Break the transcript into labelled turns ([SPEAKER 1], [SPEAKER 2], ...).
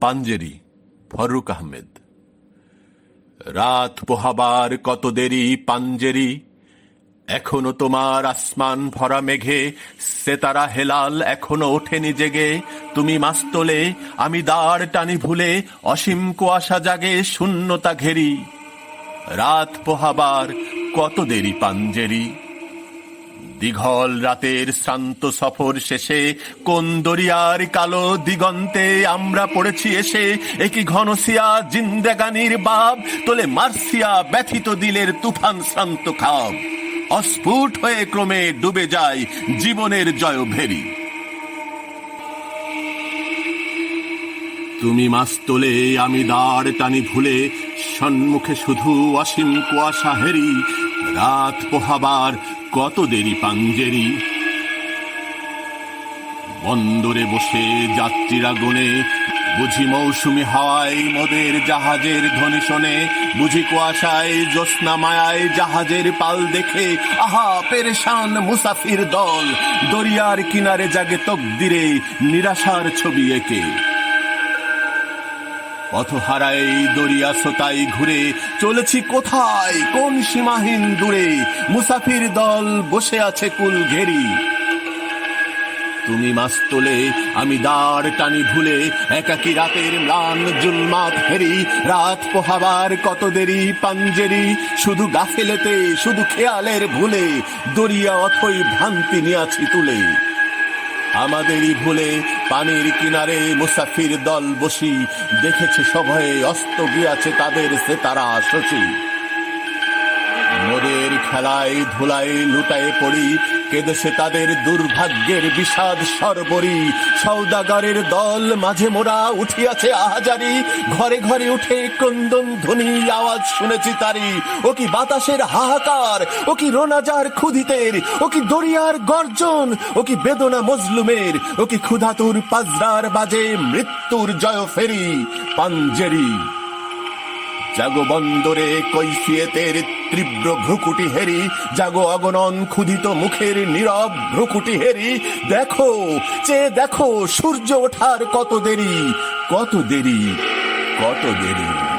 [SPEAKER 1] পাঞ্জেরি, ফরুক আহমেদ। রাত পোহাবার কত দেরি পাঞ্জেরি, এখনও তোমার আসমান ভরা মেঘে, সেতারা হেলাল এখনও ওঠেনি জেগে। তুমি মাস্তলে, আমি দাঁড় টানি ভুলে, অসীম কুয়াশা জাগে শূন্যতা ঘেরি। রাত পোহাবার কত দেরি পাঞ্জেরি? দীঘল রাতের শ্রান্ত সফর শেষে কোন দরিয়ার কালো দিগন্তে আমরা পড়েছি এসে? একই ঘনসিয়া জিন্দেগানির বাব তোলে মার্সিয়া ব্যথিত দিলের তুফান শ্রান্ত খাব অস্ফুট হয়ে ক্রমে ডুবে যায় জীবনের জয় ভেরি তুমি মাস তোলে, আমি দাঁড় টানি ভুলে, সন্মুখে শুধু অসীম কুয়াশা হেরি, রাত পোহাবার কত দেরি পাঞ্জেরি? বন্দরে বসে যাত্রীরা গনে, বুঝি মৌসুমি হাওয়ায় মোদের জাহাজের ধ্বনি শোনে, বুঝি কুয়াশায়, জ্যোৎস্না মায়ায় জাহাজের পাল দেখে, আহা, পেরেশান মুসাফির দল, দরিয়ার কিনারে জাগে তকদিরে, নিরাশার ছবি এঁকে। দরিয়া সোতাই ঘুরে চলেছি কোথায়? কোন সীমাহীন দূরে? মুসাফির দল বসে আছে কুল ঘেরি। তুমি মাস তোলে, আমি দাঁড় টানি ভুলে, একাকি রাতের ম্লান জুলমাত হেরি, রাত পোহাবার কত দেরি পাঞ্জেরি, শুধু গাফেলেতে, শুধু খেয়ালের ভুলে, দরিয়া অথই ভ্রান্তি নিয়াছি তুলে। আমাদেরই ভুলে পানির কিনারে মুসাফির দল বসি। দেখেছে সভয়ে অস্ত গিয়াছে তাদের সে তারা শশী মোদের খেলায় ধুলায় লুটায় পড়ি কেদেশে তাদের দুর্ভাগ্যের বিষাদ সরবরি? সৌদাগারের দল মাঝে মোরা উঠিয়াছে আহাজারি। ঘরে ঘরে উঠে ক্রন্দন ধ্বনি আওয়াজ শুনেছি তারি। ও কি বাতাসের হাহাকার? ও কি রোনাজার ক্ষুধিতের? ও কি দরিয়ার গর্জন? ও কি বেদনা মজলুমের? ও কি ক্ষুধাতুর পাজরার বাজে মৃত্যুর জয় ফেরি? পাঞ্জেরি। জাগো বন্দরে কৈফিয়েতের তীব্র ভ্রুকুটি হেরি, জাগো অগণন ক্ষুধিত মুখের নীরব ভ্রুকুটি হেরি। দেখো চে দেখো, সূর্য ওঠার কত দেরি কত দেরি কত দেরি।